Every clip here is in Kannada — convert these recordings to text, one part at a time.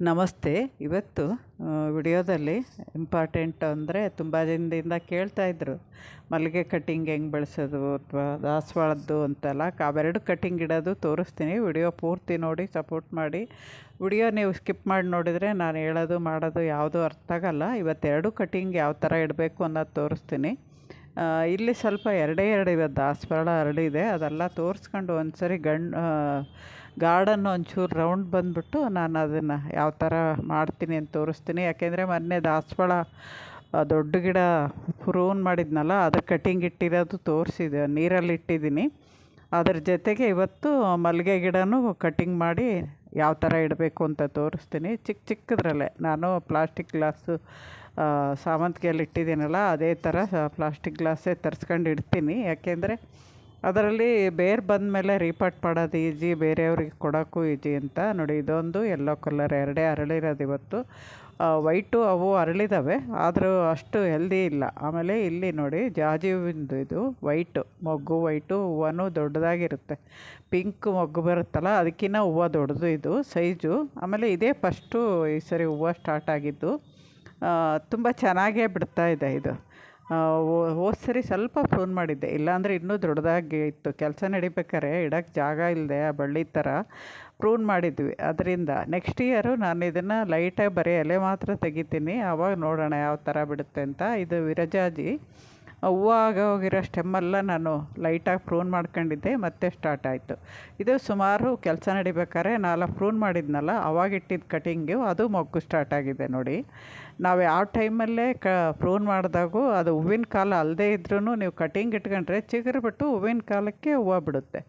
ನಮಸ್ತೆ. ಇವತ್ತು ವಿಡಿಯೋದಲ್ಲಿ ಇಂಪಾರ್ಟೆಂಟ್ ಅಂದರೆ ತುಂಬ ದಿನದಿಂದ ಕೇಳ್ತಾಯಿದ್ರು ಮಲ್ಲಿಗೆ ಕಟ್ಟಿಂಗ್ ಹೆಂಗೆ ಬೆಳೆಸೋದು ಅಥವಾ ದಾಸವಾಳದ್ದು ಅಂತೆಲ್ಲ. ಕಾವೆರಡು ಕಟ್ಟಿಂಗ್ ಇಡೋದು ತೋರಿಸ್ತೀನಿ. ವಿಡಿಯೋ ಪೂರ್ತಿ ನೋಡಿ ಸಪೋರ್ಟ್ ಮಾಡಿ. ವಿಡಿಯೋ ನೀವು ಸ್ಕಿಪ್ ಮಾಡಿ ನೋಡಿದರೆ ನಾನು ಹೇಳೋದು, ಮಾಡೋದು ಯಾವುದೂ ಅರ್ಥ ಆಗಲ್ಲ. ಇವತ್ತೆರಡು ಕಟ್ಟಿಂಗ್ ಯಾವ ಥರ ಇಡಬೇಕು ಅನ್ನೋದು ತೋರಿಸ್ತೀನಿ. ಇಲ್ಲಿ ಸ್ವಲ್ಪ ಎರಡೇ ಎರಡು ಇವತ್ತು ದಾಸವಾಳ ಹರಡಿದೆ. ಅದೆಲ್ಲ ತೋರಿಸ್ಕೊಂಡು ಒಂದು ಸರಿ ಗಣ್ ಗಾರ್ಡನ್ ಒಂಚೂರು ರೌಂಡ್ ಬಂದುಬಿಟ್ಟು ನಾನು ಅದನ್ನು ಯಾವ ಥರ ಮಾಡ್ತೀನಿ ಅಂತ ತೋರಿಸ್ತೀನಿ. ಯಾಕೆಂದರೆ ಮೊನ್ನೆ ದಾಸವಾಳ ದೊಡ್ಡ ಗಿಡ ಪ್ರೂನ್ ಮಾಡಿದ್ನಲ್ಲ, ಅದು ಕಟಿಂಗ್ ಇಟ್ಟಿರೋದು ತೋರಿಸಿದೆ. ನೀರಲ್ಲಿ ಇಟ್ಟಿದ್ದೀನಿ. ಅದ್ರ ಜೊತೆಗೆ ಇವತ್ತು ಮಲ್ಲಿಗೆ ಗಿಡನೂ ಕಟಿಂಗ್ ಮಾಡಿ ಯಾವ ಥರ ಇಡಬೇಕು ಅಂತ ತೋರಿಸ್ತೀನಿ. ಚಿಕ್ಕ ಚಿಕ್ಕದ್ರಲ್ಲೇ. ನಾನು ಪ್ಲಾಸ್ಟಿಕ್ ಗ್ಲಾಸು ಸಾಮಂತಿಗೆಯಲ್ಲಿ ಇಟ್ಟಿದ್ದೀನಲ್ಲ, ಅದೇ ಥರ ಪ್ಲಾಸ್ಟಿಕ್ ಗ್ಲಾಸೇ ತರಿಸ್ಕೊಂಡು ಇಡ್ತೀನಿ. ಯಾಕೆಂದರೆ ಅದರಲ್ಲಿ ಬೇರು ಬಂದ ಮೇಲೆ ರೀಪಾಟ್ ಮಾಡೋದು ಈಜಿ, ಬೇರೆಯವ್ರಿಗೆ ಕೊಡೋಕ್ಕೂ ಈಜಿ ಅಂತ. ನೋಡಿ, ಇದೊಂದು ಯೆಲ್ಲೋ ಕಲರ್ ಎರಡೇ ಅರಳಿರೋದು ಇವತ್ತು. ವೈಟು ಅವು ಅರಳಿದಾವೆ, ಆದರೂ ಅಷ್ಟು ಹೆಲ್ದಿ ಇಲ್ಲ. ಆಮೇಲೆ ಇಲ್ಲಿ ನೋಡಿ ಜಾಜಿ ಹೂವಿಂದು ಇದು ವೈಟು ಮೊಗ್ಗು ವೈಟು ಹೂವನೂ ದೊಡ್ಡದಾಗಿರುತ್ತೆ. ಪಿಂಕ್ ಮೊಗ್ಗು ಬರುತ್ತಲ್ಲ ಅದಕ್ಕಿಂತ ಹೂವು ದೊಡ್ಡದು ಇದು ಸೈಜು ಆಮೇಲೆ ಇದೇ ಫಸ್ಟು ಈ ಸರಿ ಹೂವು ಸ್ಟಾರ್ಟ್ ಆಗಿದ್ದು. ತುಂಬ ಚೆನ್ನಾಗೇ ಬಿಡ್ತಾ ಇದೆ ಇದು. ಹೋದ ಸರಿ ಸ್ವಲ್ಪ ಫೋನ್ ಮಾಡಿದ್ದೆ. ಇಲ್ಲಾಂದರೆ ಇನ್ನೂ ದೊಡ್ಡದಾಗಿ ಇತ್ತು. ಕೆಲಸ ನಡಿಬೇಕಾದ್ರೆ ಇಡೋಕ್ಕೆ ಜಾಗ ಇಲ್ಲದೆ ಆ ಬಳ್ಳಿ ಥರ ಪ್ರೂನ್ ಮಾಡಿದ್ವಿ. ಅದರಿಂದ ನೆಕ್ಸ್ಟ್ ಇಯರು ನಾನು ಇದನ್ನು ಲೈಟಾಗಿ ಬರೀ ಎಲೆ ಮಾತ್ರ ತೆಗಿತೀನಿ. ಆವಾಗ ನೋಡೋಣ ಯಾವ ಥರ ಬಿಡುತ್ತೆ ಅಂತ. ಇದು ವಿರಜಾಜಿ ಹೂವು ಆಗೋಗಿರೋ ಸ್ಟೆಮ್ಮೆಲ್ಲ ನಾನು ಲೈಟಾಗಿ ಪ್ರೂನ್ ಮಾಡ್ಕೊಂಡಿದ್ದೆ, ಮತ್ತೆ ಸ್ಟಾರ್ಟ್ ಆಯಿತು. ಇದು ಸುಮಾರು ಕೆಲಸ ನಡಿಬೇಕಾದ್ರೆ ನಾಲ್ಕು ಪ್ರೂನ್ ಮಾಡಿದ್ನಲ್ಲ, ಅವಾಗ ಇಟ್ಟಿದ್ದ ಕಟಿಂಗು, ಅದು ಮೊಗ್ಗು ಸ್ಟಾರ್ಟ್ ಆಗಿದೆ ನೋಡಿ. ನಾವು ಯಾವ ಟೈಮಲ್ಲೇ ಕ, ಪ್ರೂನ್ ಮಾಡಿದಾಗೂ ಅದು ಹೂವಿನ ಕಾಲ ಅಲ್ಲದೇ ಇದ್ರೂ ನೀವು ಕಟಿಂಗ್ ಇಟ್ಕೊಂಡ್ರೆ ಚಿಗುರು ಬಿಟ್ಟು ಹೂವಿನ ಕಾಲಕ್ಕೆ ಹೂವು ಬಿಡುತ್ತೆ.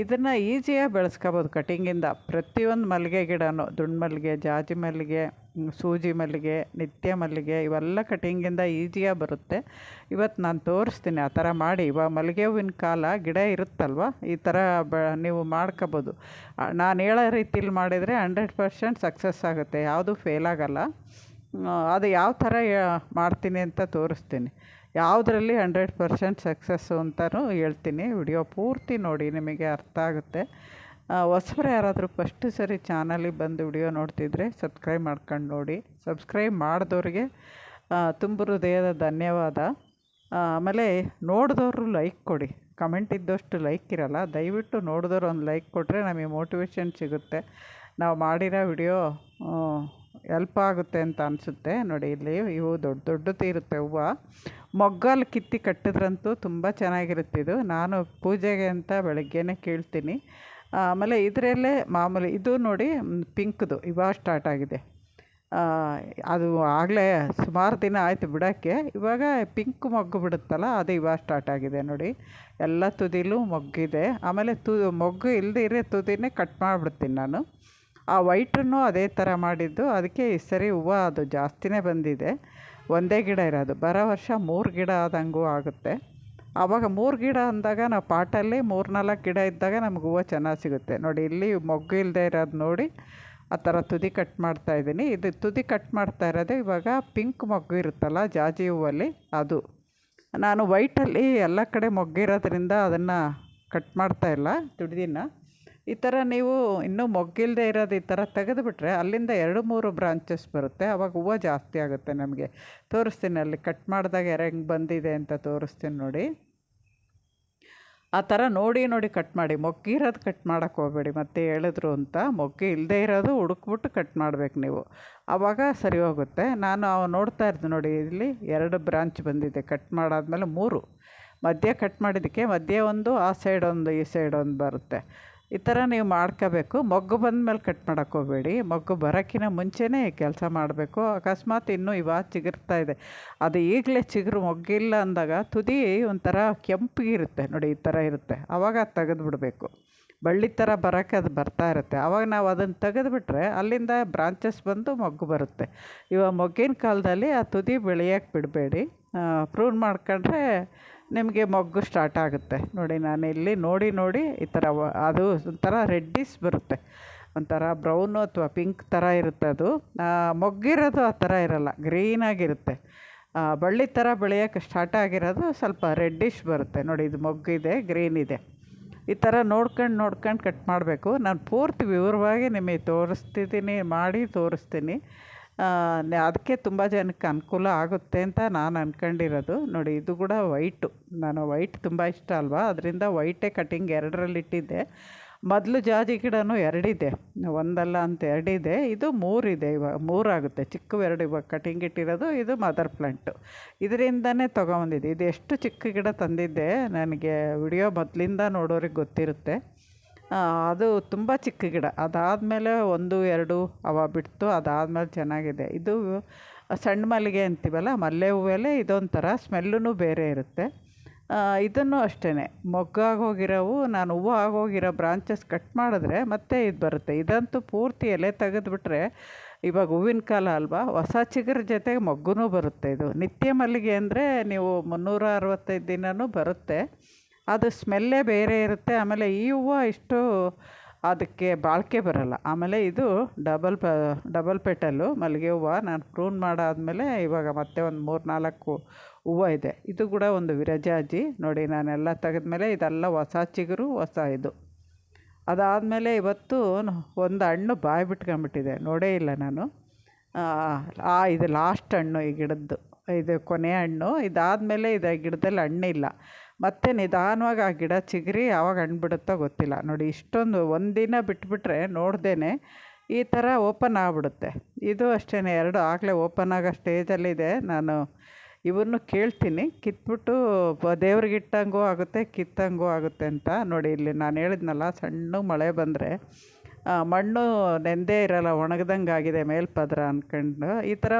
ಇದನ್ನು ಈಸಿಯಾಗಿ ಬೆಳೆಸ್ಕೋಬೋದು ಕಟಿಂಗಿಂದ. ಪ್ರತಿಯೊಂದು ಮಲ್ಲಿಗೆ ಗಿಡನೂ, ದುಂಡು ಮಲ್ಲಿಗೆ, ಜಾಜಿ ಮಲ್ಲಿಗೆ ಸೂಜಿ ಮಲ್ಲಿಗೆ, ನಿತ್ಯ ಮಲ್ಲಿಗೆ, ಇವೆಲ್ಲ ಕಟಿಂಗಿಂದ ಈಸಿಯಾಗಿ ಬರುತ್ತೆ. ಇವತ್ತು ನಾನು ತೋರಿಸ್ತೀನಿ ಆ ಥರ ಮಾಡಿ. ಇವಾಗ ಮಲ್ಲಿಗೆ ಹೂವಿನ ಕಾಲ ಗಿಡ ಇರುತ್ತಲ್ವ? ಈ ಥರ ಬ, ನೀವು ಮಾಡ್ಕೋಬೋದು. ನಾನು ಹೇಳೋ ರೀತಿಲಿ ಮಾಡಿದರೆ ಹಂಡ್ರೆಡ್ ಪರ್ಸೆಂಟ್ ಸಕ್ಸಸ್ ಆಗುತ್ತೆ. ಯಾವುದೂ ಫೇಲ್ ಆಗೋಲ್ಲ. ಅದು ಯಾವ ಥರ ಮಾಡ್ತೀನಿ ಅಂತ ತೋರಿಸ್ತೀನಿ. ಯಾವುದರಲ್ಲಿ ಹಂಡ್ರೆಡ್ ಪರ್ಸೆಂಟ್ ಸಕ್ಸಸ್ಸು ಅಂತಲೂ ಹೇಳ್ತೀನಿ. ವಿಡಿಯೋ ಪೂರ್ತಿ ನೋಡಿ, ನಿಮಗೆ ಅರ್ಥ ಆಗುತ್ತೆ. ಹೊಸಬ್ರು ಯಾರಾದರೂ ಫಸ್ಟ್ ಸರಿ ಚಾನಲಿಗೆ ಬಂದು ವಿಡಿಯೋ ನೋಡ್ತಿದ್ರೆ ಸಬ್ಸ್ಕ್ರೈಬ್ ಮಾಡ್ಕೊಂಡು ನೋಡಿ. ಸಬ್ಸ್ಕ್ರೈಬ್ ಮಾಡಿದವ್ರಿಗೆ ತುಂಬ ಹೃದಯದ ಧನ್ಯವಾದ. ಆಮೇಲೆ ನೋಡಿದವರು ಲೈಕ್ ಕೊಡಿ. ಕಮೆಂಟ್ ಇದ್ದಷ್ಟು ಲೈಕ್ ಇರಲ್ಲ. ದಯವಿಟ್ಟು ನೋಡಿದವ್ರು ಒಂದು ಲೈಕ್ ಕೊಟ್ಟರೆ ನಮಗೆ ಮೋಟಿವೇಶನ್ ಸಿಗುತ್ತೆ. ನಾವು ಮಾಡಿರೋ ವಿಡಿಯೋ ಎಲ್ಪ್ ಆಗುತ್ತೆ ಅಂತ ಅನಿಸುತ್ತೆ. ನೋಡಿ, ಇಲ್ಲಿ ಇವು ದೊಡ್ಡ ದೊಡ್ಡದು ಇರುತ್ತೆ ಹೂವು. ಮೊಗ್ಗಲ್ಲಿ ಕಿತ್ತಿ ಕಟ್ಟಿದ್ರಂತೂ ತುಂಬ ಚೆನ್ನಾಗಿರುತ್ತೆ ಇದು. ನಾನು ಪೂಜೆಗೆ ಅಂತ ಬೆಳಗ್ಗೆನೇ ಕೇಳ್ತೀನಿ. ಆಮೇಲೆ ಇದರಲ್ಲೇ ಮಾಮೂಲಿ ಇದು ನೋಡಿ ಪಿಂಕ್ದು ಇವಾಗ ಸ್ಟಾರ್ಟ್ ಆಗಿದೆ. ಅದು ಆಗಲೇ ಸುಮಾರು ದಿನ ಆಯಿತು ಬಿಡೋಕ್ಕೆ. ಇವಾಗ ಪಿಂಕ್ ಮೊಗ್ಗು ಬಿಡುತ್ತಲ್ಲ, ಅದು ಇವಾಗ ಸ್ಟಾರ್ಟ್ ಆಗಿದೆ ನೋಡಿ. ಎಲ್ಲ ತುದಿಲೂ ಮೊಗ್ಗಿದೆ. ಆಮೇಲೆ ತು, ಮೊಗ್ಗು ಇಲ್ಲದೇ ಇರೋ ತುದಿನೇ ಕಟ್ ಮಾಡಿಬಿಡ್ತೀನಿ ನಾನು. ಆ ವೈಟನ್ನು ಅದೇ ಥರ ಮಾಡಿದ್ದು. ಅದಕ್ಕೆ ಈ ಸರಿ ಹೂವು ಅದು ಜಾಸ್ತಿನೇ ಬಂದಿದೆ. ಒಂದೇ ಗಿಡ ಇರೋದು. ಬರೋ ವರ್ಷ ಮೂರು ಗಿಡ ಆದಂಗೂ ಆಗುತ್ತೆ. ಆವಾಗ ಮೂರು ಗಿಡ ಅಂದಾಗ ನಾವು ಪಾಟಲ್ಲಿ ಮೂರು ನಾಲ್ಕು ಗಿಡ ಇದ್ದಾಗ ನಮ್ಗೆ ಹೂವು ಚೆನ್ನಾಗಿ ಸಿಗುತ್ತೆ. ನೋಡಿ, ಇಲ್ಲಿ ಮೊಗ್ಗು ಇಲ್ಲದೆ ಇರೋದು ನೋಡಿ, ಆ ಥರ ತುದಿ ಕಟ್ ಮಾಡ್ತಾ ಇದ್ದೀನಿ. ಇದು ತುದಿ ಕಟ್ ಮಾಡ್ತಾ ಇರೋದು ಇವಾಗ ಪಿಂಕ್ ಮೊಗ್ಗು ಇರುತ್ತಲ್ಲ, ಜಾಜಿ ಹೂವಲ್ಲಿ, ಅದು. ನಾನು ವೈಟಲ್ಲಿ ಎಲ್ಲ ಕಡೆ ಮೊಗ್ಗಿರೋದ್ರಿಂದ ಅದನ್ನು ಕಟ್ ಮಾಡ್ತಾ ಇಲ್ಲ ಈ ಥರ ನೀವು ಇನ್ನೂ ಮೊಗ್ಗಿಲ್ಲದೆ ಇರೋದು ಈ ಥರ ತೆಗೆದುಬಿಟ್ರೆ ಅಲ್ಲಿಂದ ಎರಡು ಮೂರು ಬ್ರಾಂಚಸ್ ಬರುತ್ತೆ. ಆವಾಗ ಹೂವು ಜಾಸ್ತಿ ಆಗುತ್ತೆ ನಮಗೆ. ತೋರಿಸ್ತೀನಿ ಅಲ್ಲಿ ಕಟ್ ಮಾಡಿದಾಗ ಹೆಂಗೆ ಬಂದಿದೆ ಅಂತ ತೋರಿಸ್ತೀನಿ ನೋಡಿ. ಆ ಥರ ನೋಡಿ ನೋಡಿ ಕಟ್ ಮಾಡಿ. ಮೊಗ್ಗಿರೋದು ಕಟ್ ಮಾಡೋಕ್ಕೆ ಹೋಗಬೇಡಿ. ಮತ್ತೆ ಹೇಳಿದ್ರು ಅಂತ ಮೊಗ್ಗಿ ಇಲ್ಲದೇ ಇರೋದು ಹುಡುಕ್ಬಿಟ್ಟು ಕಟ್ ಮಾಡಬೇಕು ನೀವು. ಆವಾಗ ಸರಿ ಹೋಗುತ್ತೆ. ನಾನು ನೋಡ್ತಾ ಇರ್ತೀನಿ ನೋಡಿ, ಇಲ್ಲಿ ಎರಡು ಬ್ರಾಂಚ್ ಬಂದಿದೆ. ಕಟ್ ಮಾಡಾದ್ಮೇಲೆ ಮೂರು. ಮಧ್ಯೆ ಕಟ್ ಮಾಡಿದ್ದಕ್ಕೆ ಮಧ್ಯೆ ಒಂದು, ಆ ಸೈಡ್ ಒಂದು, ಈ ಸೈಡ್ ಒಂದು ಬರುತ್ತೆ. ಈ ಥರ ನೀವು ಮಾಡ್ಕೋಬೇಕು. ಮೊಗ್ಗು ಬಂದಮೇಲೆ ಕಟ್ ಮಾಡೋಕ್ಕೆ ಹೋಗಬೇಡಿ. ಮೊಗ್ಗು ಬರೋಕ್ಕಿಂತ ಮುಂಚೆನೇ ಕೆಲಸ ಮಾಡಬೇಕು. ಅಕಸ್ಮಾತ್ ಇನ್ನೂ ಇವಾಗ ಚಿಗುರ್ತಾ ಇದೆ. ಅದು ಈಗಲೇ ಚಿಗುರು ಮೊಗ್ಗಿಲ್ಲ ಅಂದಾಗ ತುದಿ ಒಂಥರ ಕೆಂಪಿಗಿರುತ್ತೆ ನೋಡಿ, ಈ ಥರ ಇರುತ್ತೆ. ಆವಾಗ ಅದು ತೆಗೆದುಬಿಡ್ಬೇಕು. ಬಳ್ಳಿ ಥರ ಬರೋಕ್ಕೆ ಅದು ಬರ್ತಾ ಇರುತ್ತೆ. ಆವಾಗ ನಾವು ಅದನ್ನು ತೆಗೆದುಬಿಟ್ರೆ ಅಲ್ಲಿಂದ ಬ್ರಾಂಚಸ್ ಬಂದು ಮೊಗ್ಗು ಬರುತ್ತೆ. ಇವಾಗ ಮೊಗ್ಗಿನ ಕಾಲದಲ್ಲಿ ಆ ತುದಿ ಬೆಳೆಯೋಕ್ಕೆ ಬಿಡಬೇಡಿ. ಪ್ರೂನ್ ಮಾಡ್ಕೊಂಡ್ರೆ ನಿಮಗೆ ಮೊಗ್ಗು ಸ್ಟಾರ್ಟ್ ಆಗುತ್ತೆ. ನೋಡಿ, ನಾನು ಇಲ್ಲಿ ನೋಡಿ ನೋಡಿ ಈ ಥರ ಅದು ಒಂಥರ ರೆಡ್ಡಿಸ್ ಬರುತ್ತೆ. ಒಂಥರ ಬ್ರೌನು ಅಥವಾ ಪಿಂಕ್ ಥರ ಇರುತ್ತೆ ಅದು. ಮೊಗ್ಗಿರೋದು ಆ ಥರ ಇರಲ್ಲ ಗ್ರೀನಾಗಿರುತ್ತೆ ಬಳ್ಳಿ ಥರ ಬೆಳೆಯೋಕ್ಕೆ ಸ್ಟಾರ್ಟ್ ಆಗಿರೋದು ಸ್ವಲ್ಪ ರೆಡ್ಡಿಶ್ ಬರುತ್ತೆ. ನೋಡಿ, ಇದು ಮೊಗ್ಗಿದೆ ಗ್ರೀನ್ ಇದೆ. ಈ ಥರ ನೋಡ್ಕೊಂಡು ನೋಡ್ಕೊಂಡು ಕಟ್ ಮಾಡಬೇಕು. ನಾನು ಪೂರ್ತಿ ವಿವರವಾಗಿ ನಿಮಗೆ ತೋರಿಸ್ತಿದ್ದೀನಿ, ಮಾಡಿ ತೋರಿಸ್ತೀನಿ. ಅದಕ್ಕೆ ತುಂಬ ಜನಕ್ಕೆ ಅನುಕೂಲ ಆಗುತ್ತೆ ಅಂತ ನಾನು ಅಂದ್ಕೊಂಡಿರೋದು ನೋಡಿ, ಇದು ಕೂಡ ವೈಟು. ನಾನು ವೈಟ್ ತುಂಬ ಇಷ್ಟ ಅಲ್ವಾ? ಅದರಿಂದ ವೈಟೇ ಕಟಿಂಗ್ ಎರಡರಲ್ಲಿ ಇಟ್ಟಿದ್ದೆ. ಮೊದಲು ಜಾಜಿ ಗಿಡನೂ ಎರಡಿದೆ. ಒಂದಲ್ಲ ಅಂತ ಎರಡಿದೆ. ಇದು ಮೂರಿದೆ ಇವಾಗ ಮೂರಾಗುತ್ತೆ. ಚಿಕ್ಕವು ಎರಡು ಇವಾಗ ಕಟಿಂಗ್ ಇಟ್ಟಿರೋದು, ಇದು ಮದರ್ ಪ್ಲಾಂಟು. ಇದರಿಂದನೇ ತೊಗೊಂಬಂದಿದ್ದೆ. ಇದು ಎಷ್ಟು ಚಿಕ್ಕ ಗಿಡ ತಂದಿದ್ದೆ, ನನಗೆ ವಿಡಿಯೋ ಮೊದಲಿಂದ ನೋಡೋರಿಗೆ ಗೊತ್ತಿರುತ್ತೆ. ಅದು ತುಂಬ ಚಿಕ್ಕ ಗಿಡ. ಅದಾದಮೇಲೆ ಒಂದು, ಎರಡು ಅವ ಬಿಡ್ತು, ಅದಾದಮೇಲೆ ಚೆನ್ನಾಗಿದೆ. ಇದು ಸಣ್ಣ ಮಲ್ಲಿಗೆ ಅಂತೀವಲ್ಲ, ಮಲ್ಲೆ ಹೂವಲ್ಲೇ ಇದೊಂಥರ ಸ್ಮೆಲ್ಲೂ ಬೇರೆ ಇರುತ್ತೆ. ಇದನ್ನು ಅಷ್ಟೇ ಮೊಗ್ಗಾಗೋಗಿರೋವು ನಾನು ಹೂವು ಆಗೋಗಿರೋ ಬ್ರಾಂಚಸ್ ಕಟ್ ಮಾಡಿದ್ರೆ ಮತ್ತೆ ಇದು ಬರುತ್ತೆ. ಇದಂತೂ ಪೂರ್ತಿ ಎಲೆ ತೆಗೆದುಬಿಟ್ರೆ ಇವಾಗ ಹೂವಿನ ಕಾಲ ಅಲ್ವಾ? ಹೊಸ ಚಿಗುರು ಜೊತೆಗೆ ಮೊಗ್ಗು ಬರುತ್ತೆ ಇದು. ನಿತ್ಯ ಮಲ್ಲಿಗೆ ಅಂದರೆ ನೀವು ಮುನ್ನೂರ ಅರವತ್ತೈದು ದಿನವೂ ಬರುತ್ತೆ. ಅದು ಸ್ಮೆಲ್ಲೇ ಬೇರೆ ಇರುತ್ತೆ. ಆಮೇಲೆ ಈ ಹೂವು ಇಷ್ಟು ಅದಕ್ಕೆ ಬಾಳಿಕೆ ಬರೋಲ್ಲ. ಆಮೇಲೆ ಇದು ಡಬಲ್ ಪ, ಡಬಲ್ ಪೆಟಲ್ಲು ಮಲ್ಲಿಗೆ ಹೂವು ನಾನು ಪ್ರೂನ್ ಮಾಡಾದಮೇಲೆ ಇವಾಗ ಮತ್ತೆ ಒಂದು ಮೂರು ನಾಲ್ಕು ಹೂವು ಇದೆ. ಇದು ಕೂಡ ಒಂದು ವಿರಜಾಜಿ. ನೋಡಿ ನಾನೆಲ್ಲ ತೆಗೆದ್ಮೇಲೆ ಇದೆಲ್ಲ ಹೊಸ ಚಿಗುರು, ಹೊಸ ಇದು. ಅದಾದಮೇಲೆ ಇವತ್ತು ಒಂದು ಹಣ್ಣು ಬಾಯಿ ಬಿಟ್ಕೊಂಬಿಟ್ಟಿದೆ ನೋಡೇ ಇಲ್ಲ ನಾನು. ಆ, ಇದು ಲಾಸ್ಟ್ ಹಣ್ಣು ಈ ಗಿಡದ್ದು. ಇದು ಕೊನೆ ಹಣ್ಣು. ಇದಾದಮೇಲೆ ಇದು ಗಿಡದಲ್ಲಿ ಹಣ್ಣಿಲ್ಲ. ಮತ್ತೆ ನಿಧಾನವಾಗಿ ಆ ಗಿಡ ಚಿಗುರಿ ಯಾವಾಗ ಹಣ್ಣು ಬಿಡುತ್ತೋ ಗೊತ್ತಿಲ್ಲ. ನೋಡಿ, ಇಷ್ಟೊಂದು ಒಂದಿನ ಬಿಟ್ಬಿಟ್ರೆ ನೋಡ್ದೇ ಈ ಥರ ಓಪನ್ ಆಗಿಬಿಡುತ್ತೆ. ಇದು ಅಷ್ಟೇ ಎರಡು ಆಗಲೇ ಓಪನ್ ಆಗೋ ಸ್ಟೇಜಲ್ಲಿದೆ. ನಾನು ಇವನ್ನು ಕೇಳ್ತೀನಿ. ಕಿತ್ಬಿಟ್ಟು ದೇವ್ರಿಗೆ ಇಟ್ಟಂಗೂ ಆಗುತ್ತೆ, ಕಿತ್ತಂಗೂ ಆಗುತ್ತೆ ಅಂತ. ನೋಡಿ, ಇಲ್ಲಿ ನಾನು ಹೇಳಿದ್ನಲ್ಲ, ಸಣ್ಣ ಮಳೆ ಬಂದರೆ ಮಣ್ಣು ನೆಂದೇ ಇರೋಲ್ಲ, ಒಣಗ್ದಂಗೆ ಆಗಿದೆ, ಮೇಲ್ಪದ್ರ ಅಂದ್ಕೊಂಡು ಈ ಥರ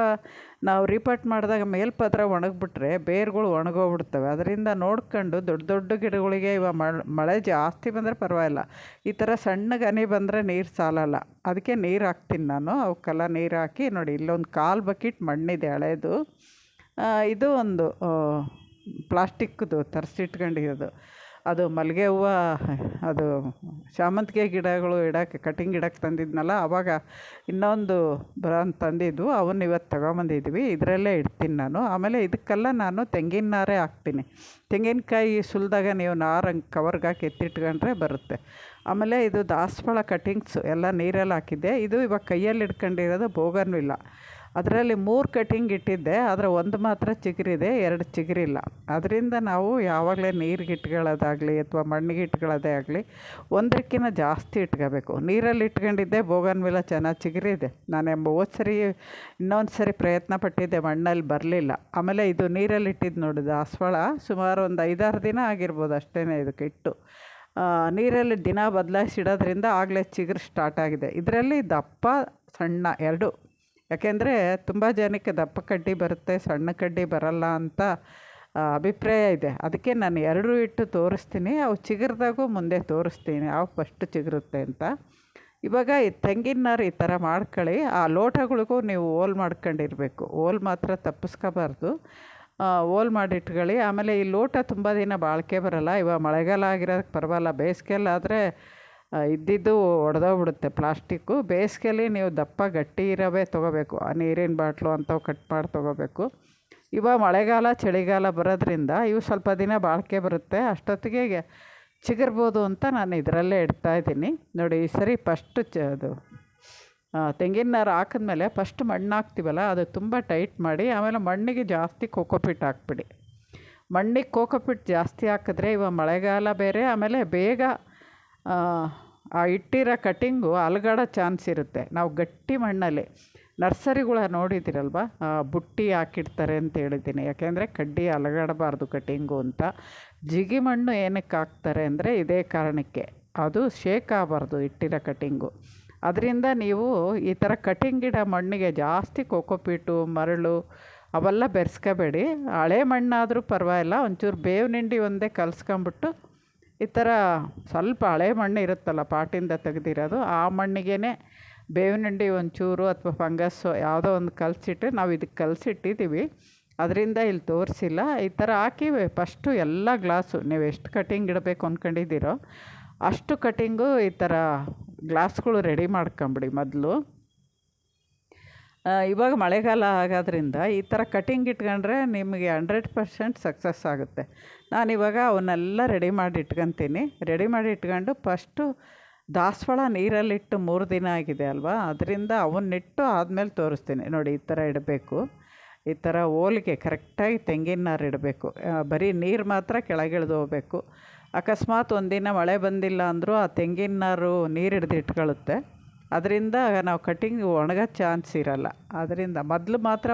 ನಾವು ರಿಪೋರ್ಟ್ ಮಾಡಿದಾಗ ಮೇಲ್ಪದ್ರ ಒಣಗಿಬಿಟ್ರೆ ಬೇರುಗಳು ಒಣಗೋಗ್ಬಿಡ್ತವೆ. ಅದರಿಂದ ನೋಡ್ಕೊಂಡು ದೊಡ್ಡ ದೊಡ್ಡ ಗಿಡಗಳಿಗೆ ಇವಾಗ ಮಳೆ ಜಾಸ್ತಿ ಬಂದರೆ ಪರವಾಗಿಲ್ಲ. ಈ ಥರ ಸಣ್ಣ ಹನಿ ಬಂದರೆ ನೀರು ಸಾಲಲ್ಲ. ಅದಕ್ಕೆ ನೀರು ಹಾಕ್ತೀನಿ ನಾನು. ಅವಕ್ಕೆಲ್ಲ ನೀರು ಹಾಕಿ ನೋಡಿ, ಇಲ್ಲೊಂದು ಕಾಲು ಬಕೆಟ್ ಮಣ್ಣಿದೆ ಹಳೇದು. ಇದು ಒಂದು ಪ್ಲಾಸ್ಟಿಕ್ದು ತರಿಸಿಟ್ಕೊಂಡಿರೋದು. ಅದು ಮಲ್ಲಿಗೆ ಹೂವು, ಅದು ಶಾಮಂತಿಗೆ ಗಿಡಗಳು ಇಡೋಕ್ಕೆ, ಕಟಿಂಗ್ ಇಡಕ್ಕೆ ತಂದಿದ್ನಲ್ಲ ಆವಾಗ ಇನ್ನೊಂದು ಬ್ರಾನ್ ತಂದಿದ್ವು ಅವನ್ನ ಇವತ್ತು ತಗೊಂಬಂದಿದ್ವಿ. ಇದರಲ್ಲೇ ಇಡ್ತೀನಿ ನಾನು. ಆಮೇಲೆ ಇದಕ್ಕೆಲ್ಲ ನಾನು ತೆಂಗಿನ ನಾರೇ ಹಾಕ್ತೀನಿ. ತೆಂಗಿನಕಾಯಿ ಸುಲಿದಾಗ ನೀವು ನಾರಂಗೆ ಕವರ್ಗೆ ಹಾಕಿ ಎತ್ತಿಟ್ಕೊಂಡ್ರೆ ಬರುತ್ತೆ. ಆಮೇಲೆ ಇದು ದಾಸವಾಳ ಕಟಿಂಗ್ಸು, ಎಲ್ಲ ನೀರಲ್ಲಿ ಹಾಕಿದ್ದೆ. ಇದು ಇವಾಗ ಕೈಯಲ್ಲಿ ಇಟ್ಕೊಂಡಿರೋದು ಬೋಗನ್ವಿಲ್ಲ ಅದರಲ್ಲಿ ಮೂರು ಕಟ್ಟಿಂಗ್ ಇಟ್ಟಿದ್ದೆ, ಆದರೆ ಒಂದು ಮಾತ್ರ ಚಿಗುರಿದೆ ಎರಡು ಚಿಗುರಿಲ್ಲ ಅದರಿಂದ ನಾವು ಯಾವಾಗಲೇ ನೀರಿಗೆ ಇಟ್ಕೊಳ್ಳೋದಾಗಲಿ ಅಥವಾ ಮಣ್ಣಿಗೆ ಇಟ್ಕೊಳ್ಳೋದೇ ಆಗಲಿ ಒಂದಕ್ಕಿಂತ ಜಾಸ್ತಿ ಇಟ್ಕೋಬೇಕು. ನೀರಲ್ಲಿ ಇಟ್ಕೊಂಡಿದ್ದೆ ಬೋಗನ್ವಿಲ್ಲ ಚೆನ್ನಾಗಿ ಚಿಗುರಿದೆ ನಾನು ಎಂಬ ಸರಿ ಇನ್ನೊಂದು ಸರಿ ಪ್ರಯತ್ನ ಪಟ್ಟಿದ್ದೆ, ಮಣ್ಣಲ್ಲಿ ಬರಲಿಲ್ಲ. ಆಮೇಲೆ ಇದು ನೀರಲ್ಲಿ ಇಟ್ಟಿದ್ದು ನೋಡಿದ ದಾಸವಾಳ ಸುಮಾರು ಒಂದು ಐದಾರು ದಿನ ಆಗಿರ್ಬೋದು ಅಷ್ಟೇ ಇದಕ್ಕೆ ಇಟ್ಟು. ನೀರಲ್ಲಿ ದಿನ ಬದಲಾಯಿಸಿಡೋದ್ರಿಂದ ಆಗಲೇ ಚಿಗುರು ಸ್ಟಾರ್ಟ್ ಆಗಿದೆ. ಇದರಲ್ಲಿ ದಪ್ಪ, ಸಣ್ಣ, ಎರಡು ಯಾಕೆಂದರೆ ತುಂಬ ಜನಕ್ಕೆ ದಪ್ಪ ಕಡ್ಡಿ ಬರುತ್ತೆ, ಸಣ್ಣ ಕಡ್ಡಿ ಬರಲ್ಲ ಅಂತ ಅಭಿಪ್ರಾಯ ಇದೆ. ಅದಕ್ಕೆ ನಾನು ಎರಡು ಇಟ್ಟು ತೋರಿಸ್ತೀನಿ. ಅವು ಚಿಗುರ್ದಾಗೂ ಮುಂದೆ ತೋರಿಸ್ತೀನಿ. ಅವು ಫಸ್ಟ್ ಚಿಗುರುತ್ತೆ ಅಂತ. ಇವಾಗ ಈ ತೆಂಗಿನ ನಾರು ಈ ಥರ ಮಾಡ್ಕೊಳ್ಳಿ. ಆ ಲೋಟಗಳಿಗೂ ನೀವು ಓಲ್ ಮಾಡ್ಕೊಂಡಿರಬೇಕು. ಓಲ್ ಮಾತ್ರ ತಪ್ಪಿಸ್ಕೋಬಾರ್ದು. ಓಲ್ ಮಾಡಿಟ್ಕೊಳ್ಳಿ. ಆಮೇಲೆ ಈ ಲೋಟ ತುಂಬ ದಿನ ಬಾಳಿಕೆ ಬರೋಲ್ಲ. ಇವಾಗ ಮಳೆಗಾಲ ಆಗಿರೋದಕ್ಕೆ ಪರವಾಗಿಲ್ಲ. ಬೇಸಿಗೆಯಲ್ಲಾದರೆ ಇದ್ದಿದ್ದು ಒಡೆದೋಗ್ಬಿಡುತ್ತೆ. ಪ್ಲಾಸ್ಟಿಕ್ಕು. ಬೇಸಿಗೆಯಲ್ಲಿ ನೀವು ದಪ್ಪ ಗಟ್ಟಿ ಇರೋವೇ ತೊಗೋಬೇಕು. ಆ ನೀರಿನ ಬಾಟ್ಲು ಅಂಥವು ಕಟ್ ಮಾಡಿ ತೊಗೋಬೇಕು. ಇವಾಗ ಮಳೆಗಾಲ, ಚಳಿಗಾಲ ಬರೋದ್ರಿಂದ ಇವು ಸ್ವಲ್ಪ ದಿನ ಬಾಳಿಕೆ ಬರುತ್ತೆ. ಅಷ್ಟೊತ್ತಿಗೆ ಚಿಗುರ್ಬೋದು ಅಂತ ನಾನು ಇದರಲ್ಲೇ ಇಡ್ತಾಯಿದ್ದೀನಿ ನೋಡಿ, ಈ ಸರಿ ಫಸ್ಟು ಚ, ಅದು ತೆಂಗಿನ ನಾರು ಹಾಕಿದ್ಮೇಲೆ ಫಸ್ಟ್ ಮಣ್ಣು ಹಾಕ್ತೀವಲ್ಲ, ಅದು ತುಂಬ ಟೈಟ್ ಮಾಡಿ, ಆಮೇಲೆ ಮಣ್ಣಿಗೆ ಜಾಸ್ತಿ ಕೋಕೋಪಿಟ್ ಹಾಕ್ಬಿಡಿ. ಮಣ್ಣಿಗೆ ಕೋಕೋಪಿಟ್ ಜಾಸ್ತಿ ಹಾಕಿದ್ರೆ ಇವಾಗ ಮಳೆಗಾಲ ಬೇರೆ, ಆಮೇಲೆ ಬೇಗ ಆ ಇಟ್ಟಿರೋ ಕಟ್ಟಿಂಗು ಅಲುಗಾಡೋ ಚಾನ್ಸ್ ಇರುತ್ತೆ. ನಾವು ಗಟ್ಟಿ ಮಣ್ಣಲ್ಲಿ ನರ್ಸರಿಗಳ ನೋಡಿದ್ದೀರಲ್ವ? ಬುಟ್ಟಿ ಹಾಕಿಡ್ತಾರೆ ಅಂತ ಹೇಳಿದ್ದೀನಿ. ಯಾಕೆಂದರೆ ಕಡ್ಡಿ ಅಲಗಾಡಬಾರ್ದು ಕಟ್ಟಿಂಗು ಅಂತ. ಜಿಗಿ ಮಣ್ಣು ಏನಕ್ಕೆ ಹಾಕ್ತಾರೆ ಅಂದರೆ ಇದೇ ಕಾರಣಕ್ಕೆ. ಅದು ಶೇಕ್ ಆಗಬಾರ್ದು ಇಟ್ಟಿರೋ ಕಟ್ಟಿಂಗು ಅದರಿಂದ ನೀವು ಈ ಥರ ಕಟಿಂಗ್ ಗಿಡ ಮಣ್ಣಿಗೆ ಜಾಸ್ತಿ ಕೋಕೋಪೀಟು, ಮರಳು ಅವೆಲ್ಲ ಬೆರೆಸ್ಕೋಬೇಡಿ. ಹಳೆ ಮಣ್ಣಾದರೂ ಪರವಾಗಿಲ್ಲ, ಒಂಚೂರು ಬೇವಿನ ಒಂದೇ ಕಲಸ್ಕೊಂಬಿಟ್ಟು ಈ ಥರ ಸ್ವಲ್ಪ ಹಳೆ ಮಣ್ಣು ಇರುತ್ತಲ್ಲ ಪಾಟಿಂದ ತೆಗೆದಿರೋದು, ಆ ಮಣ್ಣಿಗೆ ಬೇವಿನ ಹಿಂಡಿ ಒಂಚೂರು ಅಥವಾ ಫಂಗಸ್ಸು ಯಾವುದೋ ಒಂದು ಕಲಸಿಟ್ಟು ನಾವು ಇದಕ್ಕೆ ಕಲಸಿಟ್ಟಿದ್ದೀವಿ. ಅದರಿಂದ ಇಲ್ಲಿ ತೋರಿಸಿಲ್ಲ. ಈ ಥರ ಹಾಕಿ ಫಸ್ಟು ಎಲ್ಲ ಗ್ಲಾಸು, ನೀವು ಎಷ್ಟು ಕಟಿಂಗ್ ಇಡಬೇಕು ಅಂದ್ಕೊಂಡಿದ್ದೀರೋ ಅಷ್ಟು ಕಟಿಂಗು ಈ ಥರ ಗ್ಲಾಸ್ಗಳು ರೆಡಿ ಮಾಡ್ಕೊಂಬಿಡಿ ಮೊದಲು. ಇವಾಗ ಮಳೆಗಾಲ ಆಗೋದ್ರಿಂದ ಈ ಥರ ಕಟಿಂಗ್ ಇಟ್ಕೊಂಡ್ರೆ ನಿಮಗೆ ಹಂಡ್ರೆಡ್ ಪರ್ಸೆಂಟ್ ಸಕ್ಸಸ್ ಆಗುತ್ತೆ. ನಾನಿವಾಗ ಅವನ್ನೆಲ್ಲ ರೆಡಿ ಮಾಡಿ ಇಟ್ಕೊತೀನಿ. ರೆಡಿ ಮಾಡಿ ಇಟ್ಕೊಂಡು ಫಸ್ಟು ದಾಸವಾಳ ನೀರಲ್ಲಿಟ್ಟು ಮೂರು ದಿನ ಆಗಿದೆ ಅಲ್ವಾ? ಅದರಿಂದ ಅವನ್ನಿಟ್ಟು ಆದಮೇಲೆ ತೋರಿಸ್ತೀನಿ. ನೋಡಿ, ಈ ಥರ ಇಡಬೇಕು. ಈ ಥರ ಹೋಲಿಗೆ ಕರೆಕ್ಟಾಗಿ ತೆಂಗಿನ ನಾರು ಇಡಬೇಕು. ಬರೀ ನೀರು ಮಾತ್ರ ಕೆಳಗಿಳಿದು ಹೋಗಬೇಕು. ಅಕಸ್ಮಾತ್ ಒಂದಿನ ಮಳೆ ಬಂದಿಲ್ಲ ಅಂದರೂ ಆ ತೆಂಗಿನ ನಾರು ನೀರು ಹಿಡ್ದು ಇಟ್ಕೊಳ್ಳುತ್ತೆ ಅದರಿಂದ ನಾವು ಕಟಿಂಗ್ ಒಣಗೋ ಚಾನ್ಸ್ ಇರಲ್ಲ. ಅದರಿಂದ ಮೊದಲು ಮಾತ್ರ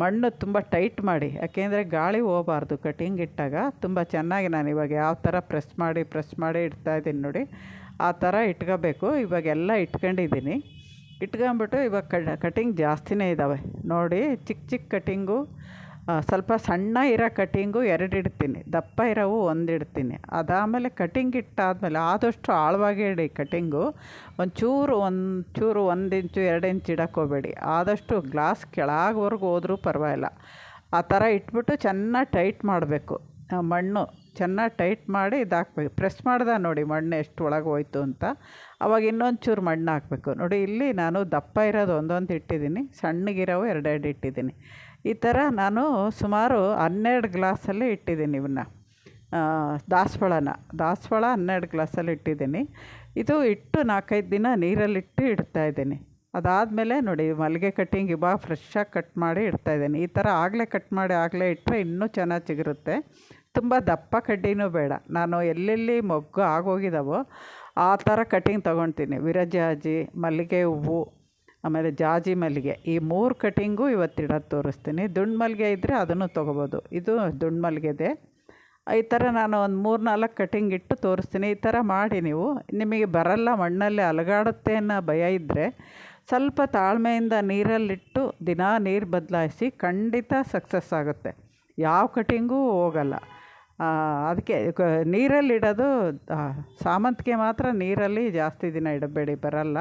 ಮಣ್ಣು ತುಂಬ ಟೈಟ್ ಮಾಡಿ, ಯಾಕೆಂದರೆ ಗಾಳಿ ಹೋಗಬಾರ್ದು ಕಟಿಂಗ್ ಇಟ್ಟಾಗ. ತುಂಬ ಚೆನ್ನಾಗಿ ನಾನು ಇವಾಗ ಯಾವ ಥರ ಪ್ರೆಸ್ ಮಾಡಿ ಪ್ರೆಸ್ ಮಾಡಿ ಇಡ್ತಾ ಇದ್ದೀನಿ ನೋಡಿ. ಆ ಥರ ಇಟ್ಕೋಬೇಕು. ಇವಾಗೆಲ್ಲ ಇಟ್ಕೊಂಡಿದ್ದೀನಿ. ಇಟ್ಕೊಂಬಿಟ್ಟು ಇವಾಗ ಕಟಿಂಗ್ ಜಾಸ್ತಿನೇ ಇದ್ದಾವೆ ನೋಡಿ ಚಿಕ್ಕ ಚಿಕ್ಕ ಕಟಿಂಗು. ಸ್ವಲ್ಪ ಸಣ್ಣ ಇರೋ ಕಟ್ಟಿಂಗು ಎರಡು ಇಡ್ತೀನಿ. ದಪ್ಪ ಇರೋವು ಒಂದು ಇಡ್ತೀನಿ. ಅದಾದಮೇಲೆ ಕಟ್ಟಿಂಗ್ ಇಟ್ಟಾದಮೇಲೆ ಆದಷ್ಟು ಆಳವಾಗಿ ಇಡಿ ಕಟ್ಟಿಂಗು ಒಂಚೂರು ಒಂಚೂರು ಚೂರು ಒಂದು ಇಂಚು, ಎರಡು ಇಂಚು ಇಡಕ್ಕೆ ಆದಷ್ಟು ಗ್ಲಾಸ್ ಕೆಳಗ್ವರೆಗೂ ಹೋದರೂ ಪರವಾಗಿಲ್ಲ. ಆ ಥರ ಇಟ್ಬಿಟ್ಟು ಚೆನ್ನಾಗಿ ಟೈಟ್ ಮಾಡಬೇಕು. ಮಣ್ಣು ಚೆನ್ನಾಗಿ ಟೈಟ್ ಮಾಡಿ ಇದಾಕ್ಬೇಕು. ಪ್ರೆಸ್ ಮಾಡ್ದೆ ನೋಡಿ ಮಣ್ಣು ಎಷ್ಟು ಒಳಗೆ ಹೋಯ್ತು ಅಂತ. ಅವಾಗ ಇನ್ನೊಂದು ಚೂರು ಮಣ್ಣು ಹಾಕಬೇಕು. ನೋಡಿ, ಇಲ್ಲಿ ನಾನು ದಪ್ಪ ಇರೋದು ಒಂದೊಂದು ಇಟ್ಟಿದ್ದೀನಿ. ಸಣ್ಣಗಿರೋವು ಎರಡೆರಡು ಇಟ್ಟಿದ್ದೀನಿ. ಈ ಥರ ನಾನು ಸುಮಾರು ಹನ್ನೆರಡು ಗ್ಲಾಸಲ್ಲಿ ಇಟ್ಟಿದ್ದೀನಿ ಇವನ್ನ. ದಾಸವಾಳನ. ದಾಸವಾಳ ಹನ್ನೆರಡು ಗ್ಲಾಸಲ್ಲಿ ಇಟ್ಟಿದ್ದೀನಿ. ಇದು ಇಟ್ಟು ನಾಲ್ಕೈದು ದಿನ ನೀರಲ್ಲಿಟ್ಟು ಇಡ್ತಾ ಇದ್ದೀನಿ. ಅದಾದಮೇಲೆ ನೋಡಿ, ಮಲ್ಲಿಗೆ ಕಟ್ಟಿಂಗ್ ಇವಾಗ ಫ್ರೆಶ್ಶಾಗಿ ಕಟ್ ಮಾಡಿ ಇಡ್ತಾ ಇದ್ದೀನಿ. ಈ ಥರ ಆಗಲೇ ಕಟ್ ಮಾಡಿ ಆಗಲೇ ಇಟ್ಟರೆ ಇನ್ನೂ ಚೆನ್ನಾಗಿ ಚಿಗುರುತ್ತೆ. ತುಂಬ ದಪ್ಪ ಕಡ್ಡಿನೂ ಬೇಡ. ನಾನು ಎಲ್ಲೆಲ್ಲಿ ಮೊಗ್ಗು ಆಗೋಗಿದಾವೋ ಆ ಥರ ಕಟಿಂಗ್ ತೊಗೊಳ್ತೀನಿ ವಿರಜಾಜಿ, ಮಲ್ಲಿಗೆ ಹೂವು, ಆಮೇಲೆ ಜಾಜಿ ಮಲ್ಲಿಗೆ. ಈ ಮೂರು ಕಟಿಂಗು ಇವತ್ತಿಡೋದು ತೋರಿಸ್ತೀನಿ. ದುಂಡು ಮಲ್ಲಿಗೆ ಇದ್ದರೆ ಅದನ್ನು ತೊಗೋಬೋದು. ಇದು ದುಂಡು ಮಲ್ಲಿಗೆದೆ. ಈ ಥರ ನಾನು ಒಂದು ಮೂರು ನಾಲ್ಕು ಕಟ್ಟಿಂಗ್ ಇಟ್ಟು ತೋರಿಸ್ತೀನಿ. ಈ ಥರ ಮಾಡಿ ನೀವು. ನಿಮಗೆ ಬರಲ್ಲ, ಮಣ್ಣಲ್ಲಿ ಅಲಗಾಡುತ್ತೆ ಅನ್ನೋ ಭಯ ಇದ್ದರೆ ಸ್ವಲ್ಪ ತಾಳ್ಮೆಯಿಂದ ನೀರಲ್ಲಿಟ್ಟು ದಿನಾ ನೀರು ಬದಲಾಯಿಸಿ ಖಂಡಿತ ಸಕ್ಸಸ್ ಆಗುತ್ತೆ. ಯಾವ ಕಟಿಂಗೂ ಹೋಗಲ್ಲ. ಅದಕ್ಕೆ ನೀರಲ್ಲಿ ಇಡೋದು ಸಾಮಂತಿಗೆ ಮಾತ್ರ ನೀರಲ್ಲಿ ಜಾಸ್ತಿ ದಿನ ಇಡಬೇಡಿ, ಬರಲ್ಲ.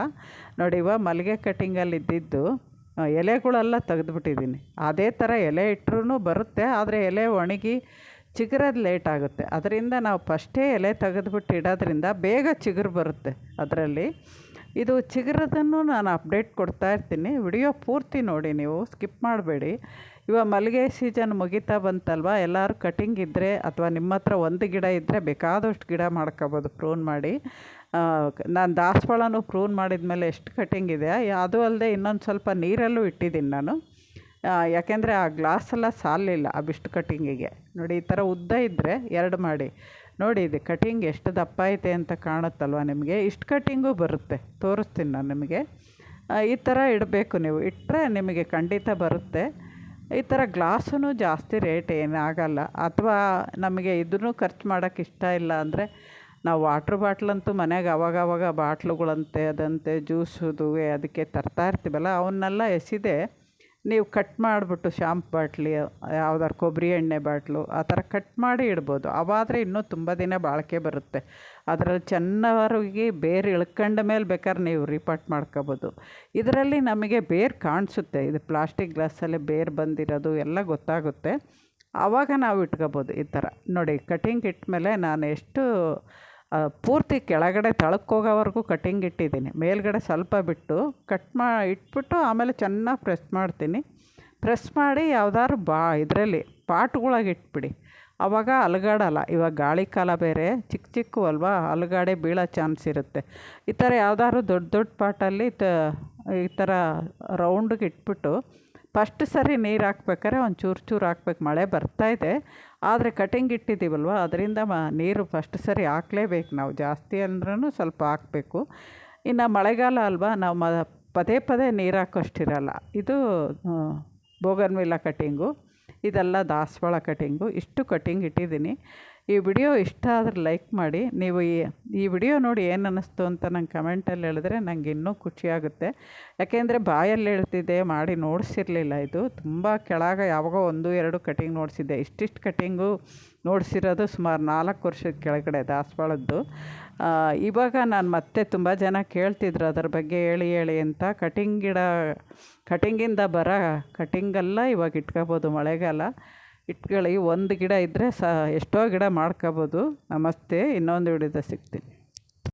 ನೋಡಿ ಇವಾಗ ಮಲ್ಲಿಗೆ ಕಟ್ಟಿಂಗಲ್ಲಿ ಇದ್ದಿದ್ದು ಎಲೆಗಳೆಲ್ಲ ತೆಗೆದುಬಿಟ್ಟಿದ್ದೀನಿ. ಅದೇ ಥರ ಎಲೆ ಇಟ್ಟರೂ ಬರುತ್ತೆ, ಆದರೆ ಎಲೆ ಒಣಗಿ ಚಿಗುರೋದು ಲೇಟ್ ಆಗುತ್ತೆ. ಅದರಿಂದ ನಾವು ಫಸ್ಟೇ ಎಲೆ ತೆಗೆದುಬಿಟ್ಟು ಇಡೋದ್ರಿಂದ ಬೇಗ ಚಿಗುರು ಬರುತ್ತೆ ಅದರಲ್ಲಿ. ಇದು ಚಿಗುರದನ್ನು ನಾನು ಅಪ್ಡೇಟ್ ಕೊಡ್ತಾ ಇರ್ತೀನಿ. ವಿಡಿಯೋ ಪೂರ್ತಿ ನೋಡಿ ನೀವು, ಸ್ಕಿಪ್ ಮಾಡಬೇಡಿ. ಇವಾಗ ಮಲ್ಲಿಗೆ ಸೀಸನ್ ಮುಗಿತಾ ಬಂತಲ್ವ? ಎಲ್ಲರೂ ಕಟಿಂಗ್ ಇದ್ದರೆ ಅಥವಾ ನಿಮ್ಮ ಹತ್ರ ಒಂದು ಗಿಡ ಇದ್ದರೆ ಬೇಕಾದಷ್ಟು ಗಿಡ ಮಾಡ್ಕೋಬೋದು ಪ್ರೂನ್ ಮಾಡಿ. ನಾನು ದಾಸವಾಳನೂ ಪ್ರೂನ್ ಮಾಡಿದ ಮೇಲೆ ಎಷ್ಟು ಕಟಿಂಗ್ ಇದೆ? ಅದು ಅಲ್ಲದೆ ಇನ್ನೊಂದು ಸ್ವಲ್ಪ ನೀರಲ್ಲೂ ಇಟ್ಟಿದ್ದೀನಿ ನಾನು. ಆ, ಯಾಕೆಂದರೆ ಆ ಗ್ಲಾಸ್ ಎಲ್ಲ ಸಾಲಿಲ್ಲ ಬಿಷ್ಟು ಕಟಿಂಗಿಗೆ ನೋಡಿ ಈ ಥರ ಉದ್ದ ಇದ್ದರೆ ಎರಡು ಮಾಡಿ. ನೋಡಿ ಇದು ಕಟಿಂಗ್ ಎಷ್ಟು ದಪ್ಪ ಐತೆ ಅಂತ ಕಾಣುತ್ತಲ್ವ ನಿಮಗೆ? ಇಷ್ಟು ಕಟಿಂಗು ಬರುತ್ತೆ. ತೋರಿಸ್ತೀನಿ ನಾನು ನಿಮಗೆ. ಈ ಥರ ಇಡಬೇಕು ನೀವು. ಇಟ್ಟರೆ ನಿಮಗೆ ಖಂಡಿತ ಬರುತ್ತೆ. ಈ ಥರ ಗ್ಲಾಸೂ ಜಾಸ್ತಿ ರೇಟ್ ಏನಾಗಲ್ಲ ಅಥವಾ ನಮಗೆ ಇದನ್ನು ಖರ್ಚು ಮಾಡೋಕ್ಕೆ ಇಷ್ಟ ಇಲ್ಲ ಅಂದರೆ ನಾವು ವಾಟ್ರ್ ಬಾಟ್ಲಂತೂ ಮನೆಗೆ ಅವಾಗವಾಗ ಬಾಟ್ಲುಗಳಂತೆ ಅದಂತೆ ಜ್ಯೂಸುದು ಅದಕ್ಕೆ ತರ್ತಾ ಇರ್ತೀವಲ್ಲ, ಅವನ್ನೆಲ್ಲ ಎಸಿದೆ ನೀವು ಕಟ್ ಮಾಡಿಬಿಟ್ಟು ಶಾಂಪ್ ಬಾಟ್ಲಿ ಯಾವ್ದಾರು ಕೊಬ್ಬರಿ ಎಣ್ಣೆ ಬಾಟ್ಲು, ಆ ಥರ ಕಟ್ ಮಾಡಿ ಇಡ್ಬೋದು. ಅವಾದರೆ ಇನ್ನೂ ತುಂಬ ದಿನ ಬಾಳಿಕೆ ಬರುತ್ತೆ. ಅದರಲ್ಲಿ ಚೆನ್ನಾಗಿ ಬೇರು ಇಳ್ಕೊಂಡ ಮೇಲೆ ಬೇಕಾದ್ರೆ ನೀವು ರಿಪಾರ್ಟ್ ಮಾಡ್ಕೋಬೋದು. ಇದರಲ್ಲಿ ನಮಗೆ ಬೇರು ಕಾಣಿಸುತ್ತೆ. ಇದು ಪ್ಲಾಸ್ಟಿಕ್ ಗ್ಲಾಸಲ್ಲಿ ಬೇರು ಬಂದಿರೋದು ಎಲ್ಲ ಗೊತ್ತಾಗುತ್ತೆ. ಆವಾಗ ನಾವು ಇಟ್ಕೋಬೋದು ಈ ಥರ. ನೋಡಿ ಕಟಿಂಗ್ ಇಟ್ಮೇಲೆ ನಾನು ಎಷ್ಟು ಪೂರ್ತಿ ಕೆಳಗಡೆ ತಳಕ್ಕೆ ಹೋಗೋವರೆಗೂ ಕಟಿಂಗ್ ಇಟ್ಟಿದ್ದೀನಿ. ಮೇಲ್ಗಡೆ ಸ್ವಲ್ಪ ಬಿಟ್ಟು ಕಟ್ ಮಾ, ಇಟ್ಬಿಟ್ಟು ಆಮೇಲೆ ಚೆನ್ನಾಗಿ ಪ್ರೆಸ್ ಮಾಡ್ತೀನಿ. ಪ್ರೆಸ್ ಮಾಡಿ ಯಾವ್ದಾದ್ರು ಬಾ, ಇದರಲ್ಲಿ ಪಾಟ್ಗಳಾಗಿ ಇಟ್ಬಿಡಿ. ಆವಾಗ ಅಲುಗಾಡಲ್ಲ. ಇವಾಗ ಗಾಳಿ ಕಾಲ ಬೇರೆ ಚಿಕ್ಕ ಚಿಕ್ಕ ಅಲ್ವಾ? ಅಲುಗಾಡೆ ಬೀಳೋ ಚಾನ್ಸ್ ಇರುತ್ತೆ. ಈ ಥರ ಯಾವ್ದಾದ್ರು ದೊಡ್ಡ ದೊಡ್ಡ ಪಾಟಲ್ಲಿ ತ, ಈ ಥರ ರೌಂಡಿಗೆ ಇಟ್ಬಿಟ್ಟು ಫಸ್ಟ್ ಸರಿ ನೀರು ಹಾಕ್ಬೇಕಾರೆ ಒಂದು ಚೂರು ಚೂರು ಹಾಕ್ಬೇಕು. ಮಳೆ ಬರ್ತಾ ಇದೆ. ಆದರೆ ಕಟಿಂಗ್ ಇಟ್ಟಿದ್ದೀವಲ್ವ? ಅದರಿಂದ ಮ, ನೀರು ಫಸ್ಟ್ ಸರಿ ಹಾಕ್ಲೇಬೇಕು ನಾವು. ಜಾಸ್ತಿ ಅಂದ್ರೂ ಸ್ವಲ್ಪ ಹಾಕಬೇಕು. ಇನ್ನು ಮಳೆಗಾಲ ಅಲ್ವಾ? ನಾವು ಮ, ಪದೇ ಪದೇ ನೀರು ಹಾಕೋಷ್ಟಿರಲ್ಲ. ಇದು ಬೋಗನ್ವಿಲ್ಲ ಕಟಿಂಗು ಇದೆಲ್ಲ ದಾಸವಾಳ ಕಟಿಂಗು ಇಷ್ಟು ಕಟಿಂಗ್ ಇಟ್ಟಿದ್ದೀನಿ. ಈ ವಿಡಿಯೋ ಇಷ್ಟ ಆದರೆ ಲೈಕ್ ಮಾಡಿ. ನೀವು ಈ ಈ ವಿಡಿಯೋ ನೋಡಿ ಏನು ಅನ್ನಿಸ್ತು ಅಂತ ನಂಗೆ ಕಮೆಂಟಲ್ಲಿ ಹೇಳಿದ್ರೆ ನಂಗೆ ಇನ್ನೂ ಖುಷಿಯಾಗುತ್ತೆ ಯಾಕೆಂದರೆ ಬಾಯಲ್ಲಿ ಹೇಳ್ತಿದ್ದೆ, ಮಾಡಿ ನೋಡಿಸಿರಲಿಲ್ಲ ಇದು. ತುಂಬ ಕೆಳಗೆ ಯಾವಾಗೋ ಒಂದು, ಎರಡು ಕಟಿಂಗ್ ನೋಡಿಸಿದ್ದೆ. ಇಷ್ಟಿಷ್ಟು ಕಟಿಂಗು ನೋಡಿಸಿರೋದು ಸುಮಾರು ನಾಲ್ಕು ವರ್ಷದ ಕೆಳಗಡೆ ದಾಸವಾಳದ್ದು. ಇವಾಗ ನಾನು ಮತ್ತೆ ತುಂಬ ಜನ ಕೇಳ್ತಿದ್ರು ಅದರ ಬಗ್ಗೆ ಹೇಳಿ ಹೇಳಿ ಅಂತ. ಕಟಿಂಗ್ ಗಿಡ ಕಟಿಂಗಿಂದ ಬರ ಕಟಿಂಗಲ್ಲ ಇವಾಗ ಇಟ್ಕೋಬೋದು ಮಳೆಗಾಲ. ಇಟ್ಕೊಳ್ಳಿ. ಒಂದು ಗಿಡ ಇದ್ದರೆ ಸಹ ಎಷ್ಟೋ ಗಿಡ ಮಾಡ್ಕೋಬೋದು. ನಮಸ್ತೆ. ಇನ್ನೊಂದು ವಿಡಿಯೋದ ಸಿಗ್ತೀನಿ.